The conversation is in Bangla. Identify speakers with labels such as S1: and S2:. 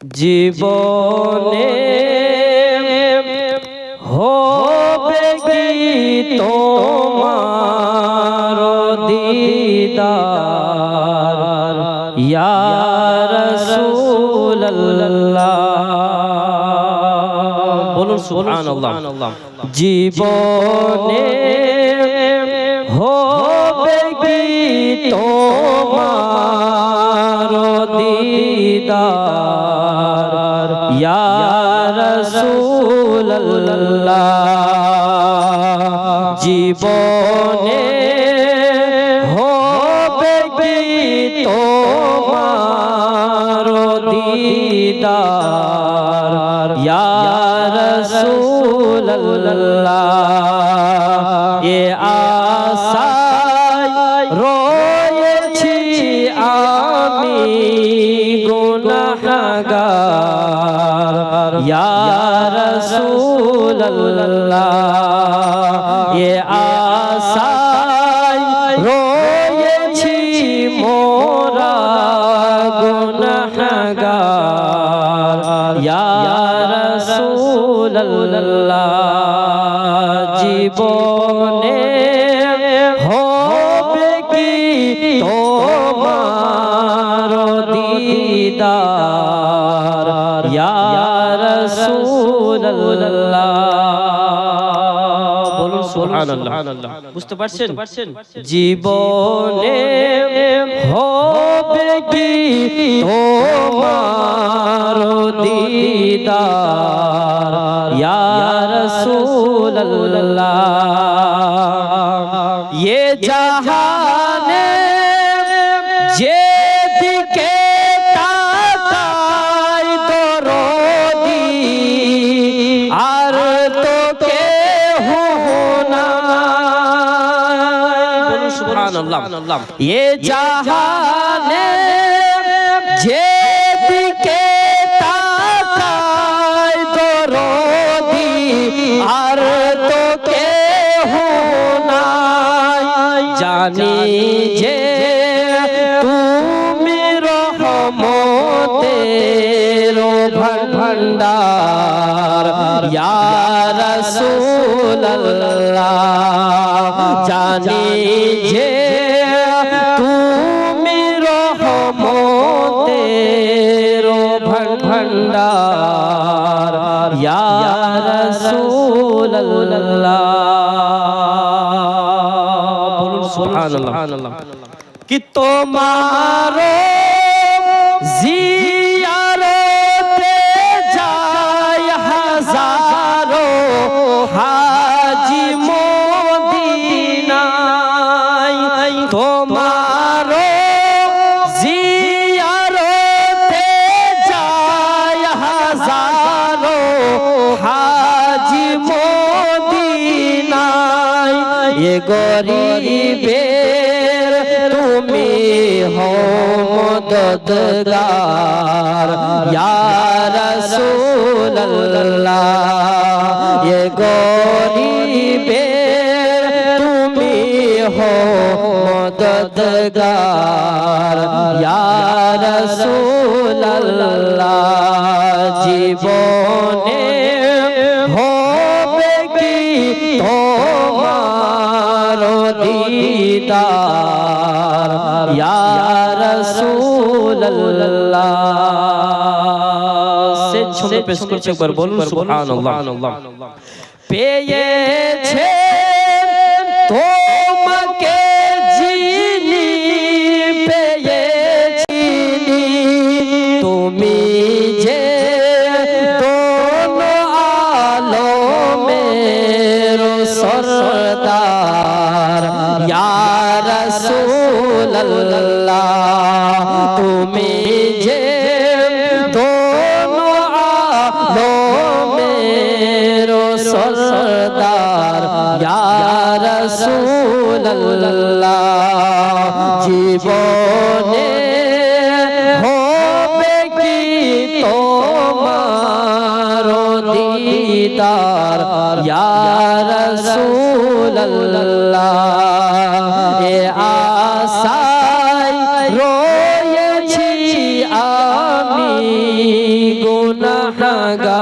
S1: জীবনে হবে কি তোমার দিদার? ইয়া রাসূলুল্লাহ। বলুন সুবহানাল্লাহ। জীবনে হবে কি তোমার দিদার ইয়া রাসূলুল্লাহ জীবনে হবে কি তোমার দিদার ইয়া রাসূলুল্লাহ এ আশায় গুনাহগার। ইয়া রাসূলুল্লাহ এ আশায় রয়েছি মোরা গুনাহগার। ইয়া রাসূলুল্লাহ জীবনে সুবহানাল্লাহ। বুঝতে পারছেন? জীবনে হবে কি তোমার দিদার? ইয়া রাসূলুল্লাহ। ये জাহানে সুবহানাল্লাহ। ये জাহানে যেদিকে তাকাই দরদি আর তো কেহ নাই। জানি যে তুমি রহমতের ভণ্ডার। ইয়া রাসূলুল্লাহ জানি ভণ্ডার ইয়া রাসূলুল্লাহ। বলুন সুবহানাল্লাহ। কি তোমার জিয়ারতে যায় হাজারো হাজি মদিনায়। তোমার গরিবের তুমি হো মদদগার। ইয়া রাসূলুল্লাহ এ গরিবের তুমি হো মদদগার। ইয়া রাসূলুল্লাহ জীবনে দিদার ইয়া রাসূলুল্লাহ সে ছোট পেশ করছে একবার বলুন সুবহানাল্লাহ পেয়েছে তোমাকে যিনি পেয়েছি তুমি যে দোনো আলমের সরদার ইয়া রাসূলুল্লাহ, তুমি যে দোনো আলমের সরদার, ইয়া রাসূলুল্লাহ, জীবনে হবে কি তোমার দিদার ইয়া রাসূলুল্লাহ? গুনাহগার